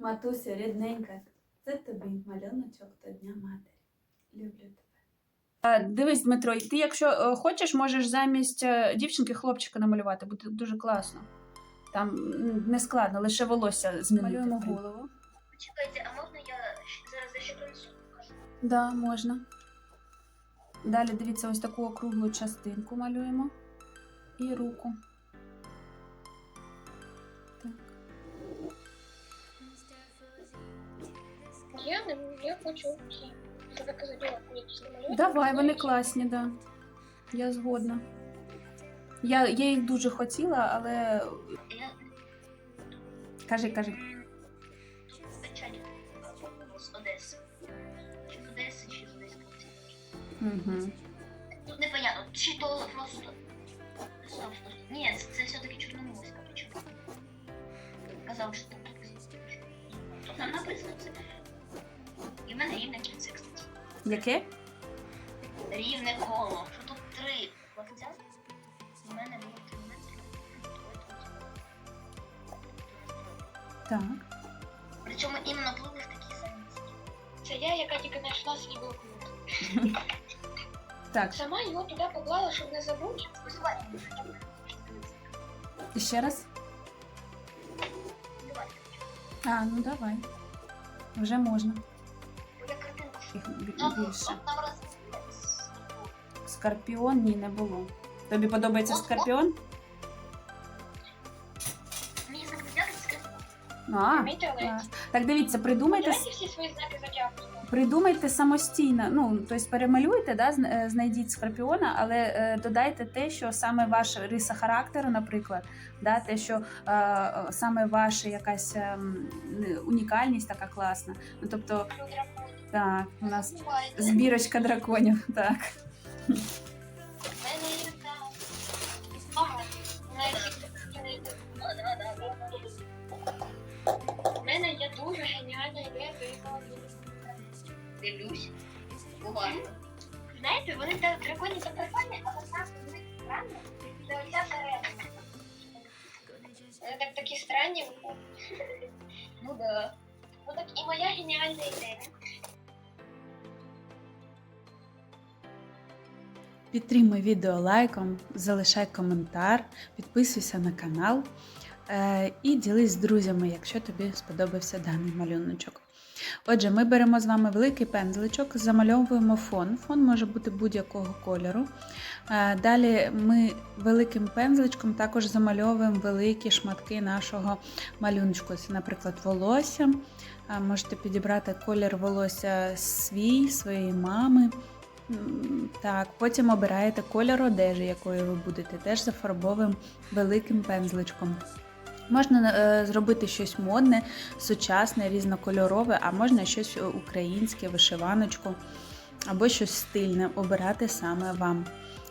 Матуся, рідненька, це тобі малюночок до Дня Матері. Люблю тебе. Дивись, Дмитро, ти, якщо е, хочеш, можеш замість е, дівчинки хлопчика намалювати, буде дуже класно. Там не складно, лише волосся змінити. Малюємо голову. Почекайте, а можна я зараз дещо принесу? Да, можна. Далі дивіться, ось таку округлу частинку малюємо. І руку. Я не я хочу якісь намалювати. Давай, вони класні, да. Я згодна. Я, я їх дуже хотіла, але. Кажи, кажи. звичайно з Одеси. Чи з Одеси, чи з Одеської. Угу. Тут непонятно, чи то просто. Стоп, стоп. Ні, це, це все-таки Чорноморська причому. Казав, що Тут нам написано це. І в мене рівне кільце, кстати. Яке? Рівне коло. Що тут три плавця? У мене було три метри. Так. Причому іменно пливли в такі самі. Це я, яка тільки знайшла свій блокнот. Так. Сама його туди поклала, щоб не забути. І ще раз? А, ну давай. Вже можна. Їх Ну, більше. Скорпіон ні, не було. Тобі подобається скорпіон? А, клас. Так дивіться, придумайте, Давайте всі свої знаки зодіаку. придумайте самостійно. Ну, тобто перемалюйте, да, е, знайдіть скорпіона, але е, додайте те, що саме ваша риса характеру, наприклад, да, те, що е, е, саме ваша якась е, унікальність така класна. Ну, тобто, так, у нас збірочка драконів. Так. Уважно. Знаєте, вони так драконі так прикольні, а от нас вони странні. Це оця середина. Вони так такі странні виходять. Ну да. Ну так і моя геніальна ідея. Підтримуй відео лайком, залишай коментар, підписуйся на канал і ділись з друзями, якщо тобі сподобався даний малюночок. Отже, ми беремо з вами великий пензличок, замальовуємо фон. Фон може бути будь-якого кольору. Е, Далі ми великим пензличком також замальовуємо великі шматки нашого малюночку. Це, наприклад, волосся. Е, Можете підібрати колір волосся свій, своєї мами. Так, потім обираєте кольор одежі, якою ви будете, теж зафарбовуємо великим пензличком. Можна е, зробити щось модне, сучасне, різнокольорове, а можна щось українське, вишиваночку або щось стильне, обирати саме вам.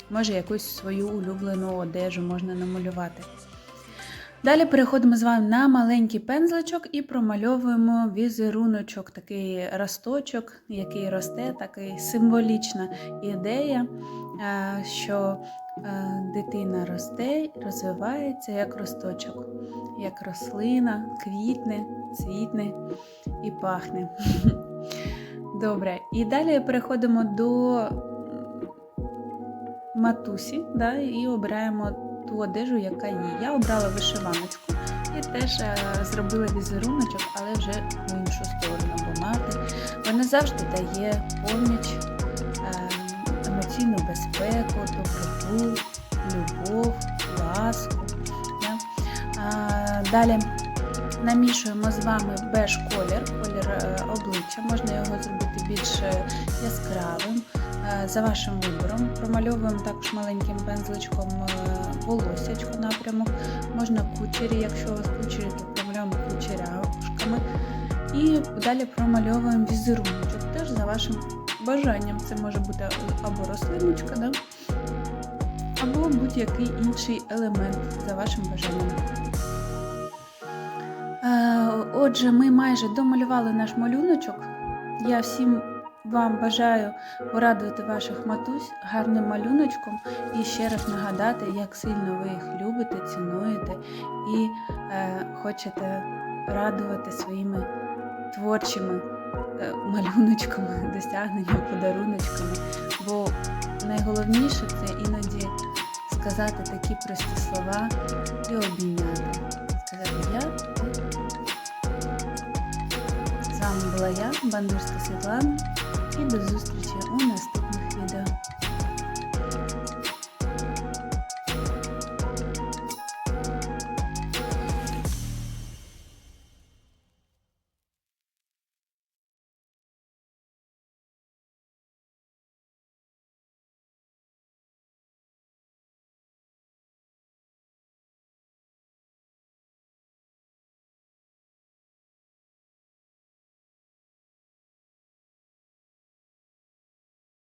Може, якусь свою улюблену одежу можна намалювати. Далі переходимо з вами на маленький пензличок і промальовуємо візеруночок, такий росточок, який росте, такий символічна ідея, е, що дитина росте, розвивається як росточок, як рослина, квітне, цвітне і пахне. Добре, і далі переходимо до матусі да, і обираємо ту одежу, яка є. Я обрала вишиваночку і теж е, зробила візеруночок, але вже в іншу сторону, бо мати вона завжди дає поміч, е, емоційну безпеку, доброту, любов, ласку. Далі намішуємо з вами беж колір, колір е, обличчя, можна його зробити більш е, яскравим. Е, За вашим вибором промальовуємо також маленьким пензличком волосячку напрямок. Можна кучері, якщо у вас кучері, то промальовуємо кучеряшками. І далі промальовуємо візеруночок. Теж за вашим бажанням. Це може бути або рослиночка, да? або будь-який інший елемент за вашим бажанням. Е, Отже, ми майже домалювали наш малюночок. Я всім вам бажаю порадувати ваших матусь гарним малюночком і ще раз нагадати, як сильно ви їх любите, цінуєте і е, хочете радувати своїми творчими малюночками, досягненням, подаруночками. Бо найголовніше це іноді сказати такі прості слова і обійняти. Сказати я. ти». З вами була я, Бандурська Світлана, і до зустрічі у наступному.